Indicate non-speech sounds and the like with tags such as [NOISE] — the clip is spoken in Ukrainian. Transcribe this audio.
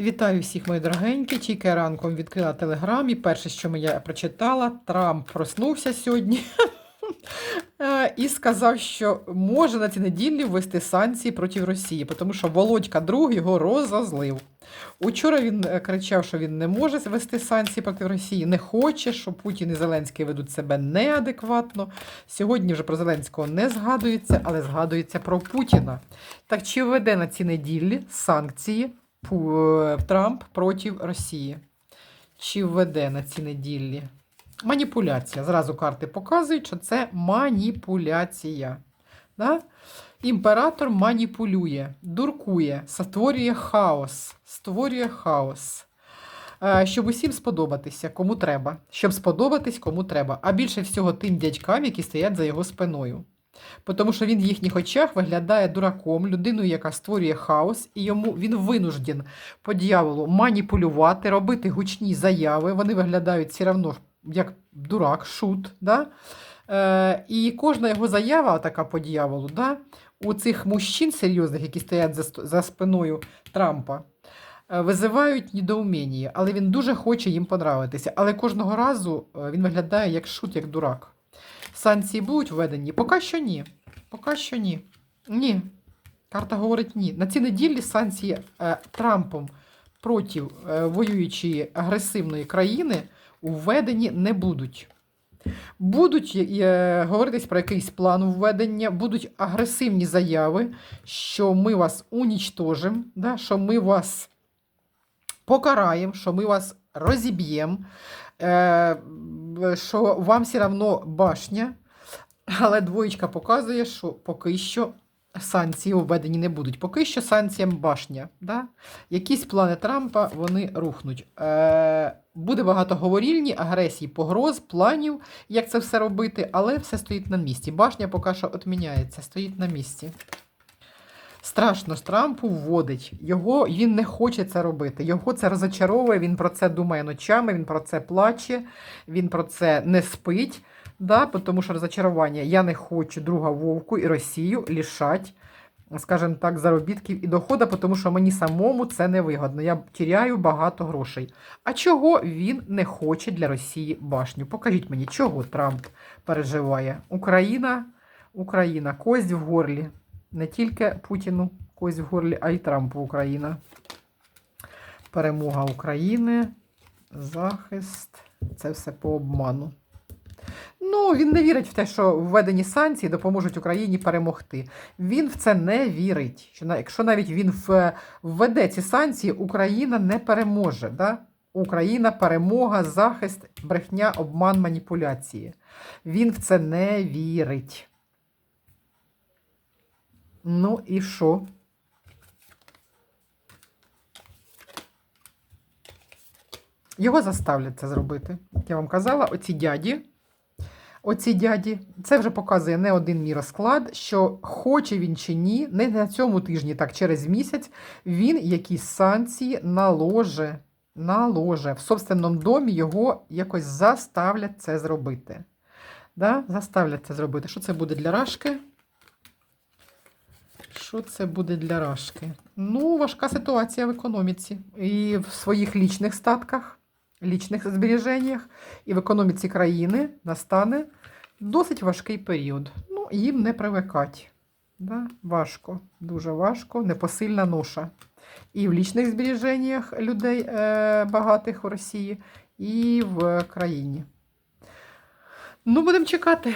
Вітаю всіх, мої дорогенькі. Тільки ранком відкрила телеграм і перше, що я прочитала, Трамп проснувся сьогодні [LAUGHS] е, і сказав, що може на цій неділі ввести санкції проти Росії, тому що Володька друг його розозлив. Учора він е, кричав, що він не може ввести санкції проти Росії, не хоче, що Путін і Зеленський ведуть себе неадекватно. Сьогодні вже про Зеленського не згадується, але згадується про Путіна. Так чи введе на ці неділі санкції Трамп проти Росії? Чи введе на ці неділі? Маніпуляція. Зразу карти показують, що це маніпуляція. Да? Імператор маніпулює, дуркує, створює хаос. Створює хаос. Е, Щоб усім сподобатися, кому треба. Щоб сподобатись, кому треба. А більше всього тим дядькам, які стоять за його спиною. Тому що він в їхніх очах виглядає дураком, людиною, яка створює хаос, і йому він винужден по дьяволу маніпулювати, робити гучні заяви. Вони виглядають все одно як дурак, шут. Да? Е, і кожна його заява, така по дьяволу, да? у цих мужчин серйозних, які стоять за, за спиною Трампа, е, визивають недоуміння, але він дуже хоче їм понравитися. Але кожного разу е, він виглядає як шут, як дурак. Санкції будуть введені? Поки що ні. Поки що ні. Ні. Карта говорить ні. На цій неділі санкції е, Трампом проти е, воюючої агресивної країни введені не будуть. Будуть е, говоритись про якийсь план введення, будуть агресивні заяви, що ми вас унічтожимо, да, що ми вас покараємо, що ми вас розіб'ємо, е, що вам все одно башня. Але двоєчка показує, що поки що санкції введені не будуть. Поки що санкціям башня. Да? Якісь плани Трампа вони рухнуть. Е, буде багато говорільні, агресії, погроз, планів, як це все робити, але все стоїть на місці. Башня поки що відміняється, стоїть на місці. Страшно з Трампу вводить. Його він не хоче це робити. Його це розочаровує. Він про це думає ночами, він про це плаче, він про це не спить. Да, тому що розочарування. Я не хочу друга вовку і Росію лишати, скажімо так, заробітків і доходу, тому що мені самому це не вигодно. Я тіряю багато грошей. А чого він не хоче для Росії башню? Покажіть мені, чого Трамп переживає? Україна, Україна, кость в горлі. Не тільки Путіну кость в горлі, а й Трампу Україна. Перемога України, захист. Це все по обману. Ну, він не вірить в те, що введені санкції допоможуть Україні перемогти. Він в це не вірить. Що якщо навіть він введе ці санкції, Україна не переможе. Да? Україна перемога, захист, брехня, обман, маніпуляції. Він в це не вірить. Ну і що? Його заставлять це зробити. Як я вам казала, оці дяді. Оці дяді, це вже показує не один мій розклад, що хоче він чи ні, не на цьому тижні, так через місяць, він якісь санкції наложи, наложи. В собственному домі його якось заставлять це зробити. Да? Заставлять це зробити. Що це буде для Рашки? Що це буде для Рашки? Ну, важка ситуація в економіці. І в своїх лічних статках, лічних збереженнях, і в економіці країни настане досить важкий період. Ну, їм не привикать. Да? Важко, дуже важко, непосильна ноша. І в лічних збереженнях людей е, багатих в Росії, і в країні. Ну, будемо чекати.